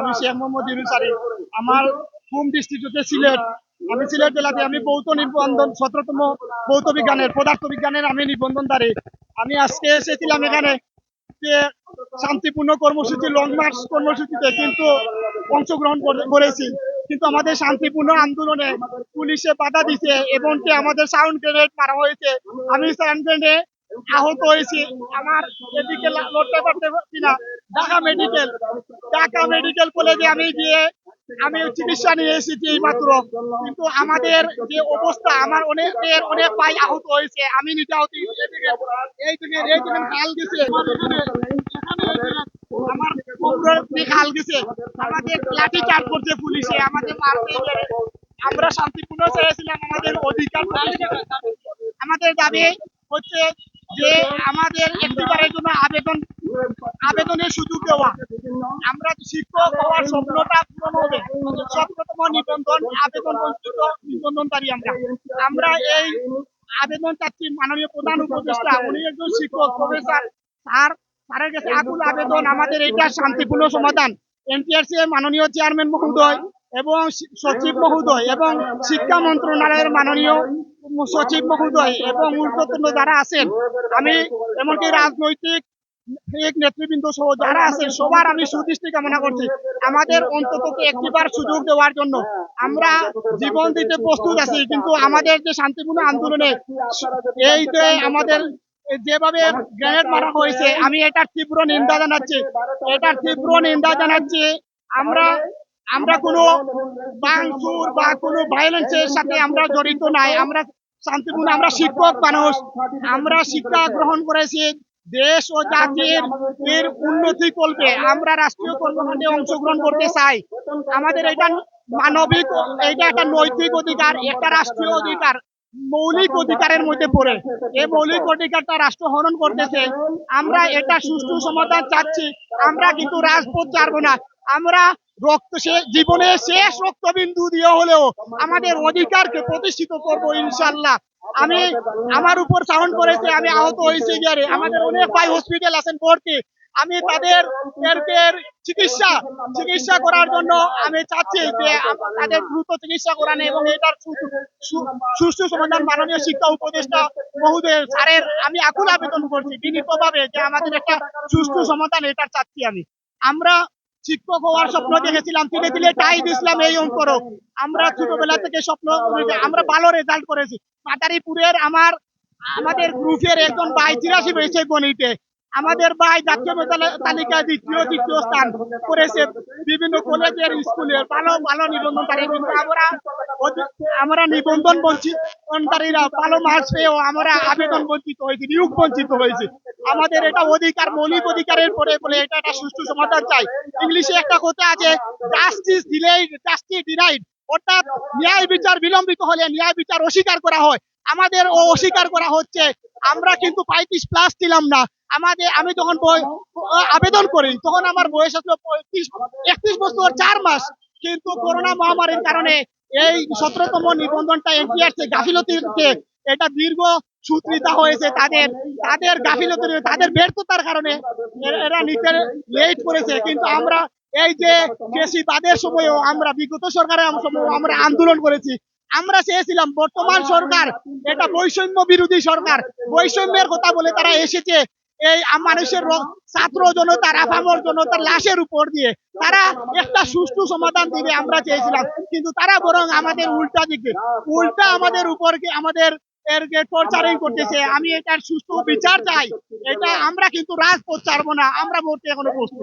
আমি শেখ মোহাম্মদ আমার home district হচ্ছে সিলেট। আমি সিলেট জেলাতে আমি নিবন্ধন সতেরোতম ভৌত বিজ্ঞানের পদার্থ বিজ্ঞানের আমি নিবন্ধনধারী। আমি আজকে এসেছিলাম এখানে যে শান্তিপূর্ণ কর্মসূচি লং মার্চ কর্মসূচিতে কিন্তু অংশগ্রহণ করেছি। কিন্তু আমাদের শান্তিপূর্ণ আন্দোলনে পুলিশে বাধা দিছে এবং কি আমাদের সাউন্ড গ্রেনেড মারা হয়েছে। আমি সাউন্ড গ্রেনেড আহত হয়েছি। আমার এদিকে লড়তে পারতে পারছি না। ঢাকা মেডিকেল ঢাকা মেডিকেল কলেজে আমি গিয়ে আমি চিকিৎসা নিয়ে এসেছি এই মাত্র কিন্তু আমাদের যে অবস্থা, আমার অনেকের অনেক ভাই আহত হয়েছে, আমি নিজে আহত এই দিকে, এই গেছে আমার লাঠি চার্জ করছে পুলিশে মারতে আমরা শান্তিপূর্ণ চেয়েছিলাম, আমাদের অধিকার আমাদের দাবি হচ্ছে যে আমাদের একটিবারের জন্য আবেদন আবেদনের সুযোগ দেওয়া। আমরা শিক্ষক হওয়ার স্বপ্নটা পূরণ হবে। সপ্ততম নিবন্ধন, আবেদন বঞ্চিত নিবন্ধনকারী আমরা। আমরা এই আবেদন চাচ্ছি মাননীয় প্রধান উপদেষ্টা উনি একজন শিক্ষক, প্রফেসর। স্যার, স্যারের কাছে আকুল আবেদন। আমাদের এটা শান্তিপূর্ণ সমাধান। এনটিআরসি মাননীয় চেয়ারম্যান মহোদয় এবং সচিব মহোদয় এবং শিক্ষা মন্ত্রণালয়ের মাননীয় সচিব মহোদয় এবং ঊর্ধ্বতন যারা আছেন, আমি এমনকি রাজনৈতিক এক নেতৃবৃন্দ সহ যারা আছেন সবার আমি সুদৃষ্টি কামনা করছি। আমাদের একটিবার সুযোগ দেওয়ার জন্য আমরা জীবন দিতে প্রস্তুত আছি কিন্তু আমাদের যে শান্তিপূর্ণ আন্দোলনে এই যে আমাদের যেভাবে গ্রেনেড মারা হয়েছে আমি এটার তীব্র নিন্দা জানাচ্ছি। এটার তীব্র নিন্দা জানাচ্ছি। আমরা আমরা কোনো বাংচুর বা কোনো ভায়োলেন্সের সাথে আমরা জড়িত নাই। আমরা শান্তিপূর্ণ আমরা শিক্ষক মানুষ। আমরা শিক্ষা গ্রহণ করেছি। দেশ ও জাতির এর উন্নতি করবে। আমরা রাষ্ট্রীয় কর্মকাণ্ডে অংশগ্রহণ করতে চাই। আমাদের এটা মানবিক এটা একটা নৈতিক অধিকার একটা রাষ্ট্রীয় অধিকার মৌলিক অধিকারের মধ্যে পড়ে। এই মৌলিক অধিকারটা রাষ্ট্র হরণ করতেছে। আমরা এটা সুষ্ঠু সমাধান চাচ্ছি। আমরা কিন্তু রাজপথ ছাড়বো না। আমরা রক্ত সে জীবনে শেষ রক্তবিন্দু দিয়ে হলেও আমাদের অধিকারকে প্রতিষ্ঠিত করব ইনশাল্লাহ। আমি আমার উপর সাউন্ড করেছে, আমি আহত হয়েছি গিয়ে আমাদের অনেক ভাই হসপিটাল আছেন, ভর্তি। আমি তাদের চিকিৎসা চিকিৎসা করার জন্য আমি চাচ্ছি যে তাদের দ্রুত চিকিৎসা করানো এবং এটার সুষ্ঠু সমাধান মাননীয় শিক্ষা উপদেষ্টা মহোদয় স্যারের আমি আকুল আবেদন করছি বিনীতভাবে যে আমাদের একটা সুষ্ঠু সমাধান এটার চাচ্ছি আমি। আমরা শিক্ষক হওয়ার স্বপ্ন দেখেছিলাম তিলে তিলে টাই দিছিলাম এই অঙ্কর। আমরা ছোটবেলা থেকে স্বপ্ন আমরা ভালো রেজাল্ট করেছি। পাটারিপুরের আমার, আমাদের গ্রুপের একজন ভাই চিরাশি পেয়েছে গণিতে, আমাদের ভাই জাতীয় মেধা- তালিকায় দ্বিতীয়, তৃতীয় স্থান করেছে। বিভিন্ন কলেজের স্কুলের ভালো ভালো নিবন্ধন পারে কিন্তু আমরা আমরা নিবন্ধন বঞ্চিতকারীরা ভালো মার্কস পেয়েও আমরা আবেদন বঞ্চিত হয়েছি, নিয়োগ বঞ্চিত হয়েছি। আমাদের এটা অধিকার, মৌলিক অধিকারের পরে বলে এটা একটা সুষ্ঠু সমাধান চাই। ইংলিশে একটা কথা আছে জাস্টিস ডিলেইড জাস্টিস ডিনাইড অর্থাৎ ন্যায় বিচার বিলম্বিত হলে ন্যায় বিচার অস্বীকার করা হয়। আমাদের ও অস্বীকার করা হচ্ছে, আমরা কিন্তু পঁয়ত্রিশ প্লাস ছিলাম না। আমাদের, আমি যখন আবেদন করি, তখন আমার বয়স আসলো পঁয়ত্রিশ, একত্রিশ বছর, চার মাস। কিন্তু করোনা মহামারীর কারণে এই সতেরোতম নিবন্ধনটা এনটিআরসি গাফিলতিতে এটা দীর্ঘ সূত্রিতা হয়েছে তাদের তাদের গাফিলতি তাদের ব্যর্থতার কারণে এরা নিতে লেট করেছে। কিন্তু আমরা এই যে কেসি তাদের সময়ও আমরা, বিগত সরকারের সময় আমরা আন্দোলন করেছি। আমরা চেয়েছিলাম, বর্তমান সরকার, এটা বৈষম্য বিরোধী সরকার, বৈষম্যের কথা বলে তারা এসেছে এই মানুষের ছাত্র জনতার, আপামর জনতার লাশের উপর দিয়ে। তারা একটা সুষ্ঠু সমাধান দিবে আমরা চেয়েছিলাম। কিন্তু তারা বরং আমাদের উল্টা দিকে, উল্টা আমাদের উপর আমাদের এর টর্চারিং করতেছে। আমি এটার সুষ্ঠু বিচার চাই। এটা আমরা কিন্তু রাজপথ ছাড়বো না। আমরা ভোটে এখনও প্রস্তুত।